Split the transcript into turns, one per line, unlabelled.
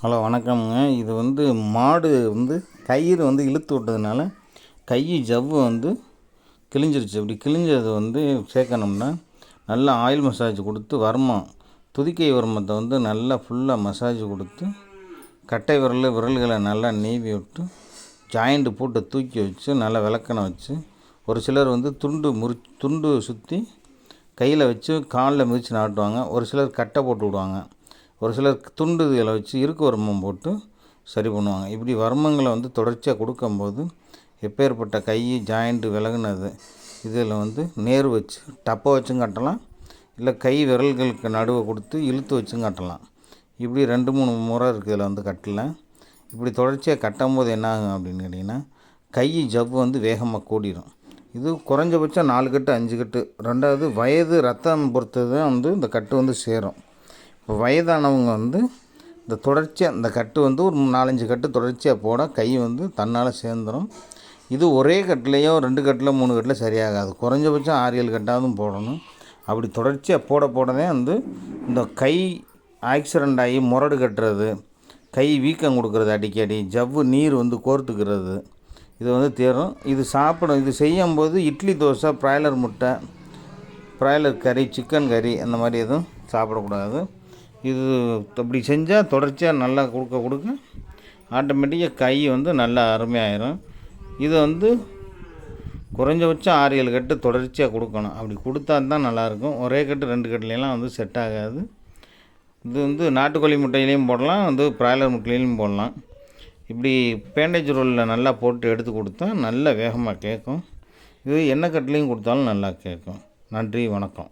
Hello வணக்கம்ங்க. இது வந்து மாடு வந்து கயிறு வந்து இழுத்து விட்டதுனால கை ஜவ்வு வந்து கிழிஞ்சிருச்சு. அப்படி கிழிஞ்சது வந்து சேர்க்கணும்னா நல்லா ஆயில் மசாஜ் கொடுத்து வர்மம் துதிக்கை வர்மத்தை வந்து நல்லா ஃபுல்லாக மசாஜ் கொடுத்து கட்டை விரல் விரல்களை நல்லா நீவி விட்டு ஜாயிண்ட்டு போட்டு தூக்கி வச்சு நல்லா விளக்கணம் வச்சு ஒரு சிலர் வந்து துண்டு முறி துண்டு சுற்றி கையில் வச்சு காலில் மிதித்து நாட்டுவாங்க. ஒரு சிலர் கட்டை போட்டு விடுவாங்க. ஒரு சிலர் துண்டு இதில் வச்சு இருக்கு வர்மம் போட்டு சரி பண்ணுவாங்க. இப்படி வர்மங்களை வந்து தொடர்ச்சியாக கொடுக்கும்போது எப்பேற்பட்ட கை ஜாயிண்ட்டு விலகுனது இதில் வந்து நேர் வச்சு டப்பை வச்சும் கட்டலாம். இல்லை கை விரல்களுக்கு நடுவை கொடுத்து இழுத்து வச்சும் கட்டலாம். இப்படி ரெண்டு மூணு முறை இருக்குது இதில் வந்து கட்டல. இப்படி தொடர்ச்சியாக கட்டும் போது என்ன ஆகும் அப்படின்னு கேட்டிங்கன்னா கை ஜவ்வு வந்து வேகமாக கூடிடும் இது குறைஞ்சபட்சம் நாலு கட்டு அஞ்சு கட்டு. ரெண்டாவது வயது ரத்தம் பொறுத்தது தான் வந்து இந்த கட்டு வந்து சேரும். வயதானவங்க வந்து இந்த தொடர்ச்சியாக இந்த கட்டு வந்து ஒரு நாலஞ்சு கட்டு தொடர்ச்சியாக போட கை வந்து தன்னால் சேர்ந்துடும் இது ஒரே கட்டிலையோ ரெண்டு கட்டில் மூணு கட்டில் சரியாகாது. குறைஞ்சபட்சம் ஆறு ஏழு கட்டாவதும் போடணும். அப்படி தொடர்ச்சியாக போட போடதே வந்து இந்த கை ஆக்சிடெண்ட் ஆகி முரடு கட்டுறது கை வீக்கம் கொடுக்குறது அடிக்கடி ஜவ்வு நீர் வந்து கோர்த்துக்கிறது இது வந்து தேரும். இது சாப்பிடும் இது செய்யும்போது இட்லி தோசை ப்ராய்லர் முட்டை ப்ராய்லர் கறி சிக்கன் கறி அந்த மாதிரி எதுவும் சாப்பிடக்கூடாது. இது அப்படி செஞ்சால் தொடர்ச்சியாக நல்லா கொடுக்க கொடுக்க ஆட்டோமேட்டிக்காக கை வந்து நல்லா அருமையாயிரும். இது வந்து குறைஞ்சபட்சம் ஆறு ஏழு கட்டு தொடர்ச்சியாக கொடுக்கணும். அப்படி கொடுத்தா தான் நல்லாயிருக்கும். ஒரே கட்டு ரெண்டு கட்டுலாம் வந்து செட் ஆகாது. இது வந்து நாட்டுக்கோழி முட்டையிலையும் போடலாம் வந்து ப்ராய்லர் முட்டையிலையும் போடலாம். இப்படி பேண்டேஜ் ரோலில் நல்லா போட்டு எடுத்து கொடுத்தா நல்ல வேகமாக கேட்கும். இது எண்ணெய் கட்டிலையும் கொடுத்தாலும் நல்லா கேட்கும். நன்றி வணக்கம்.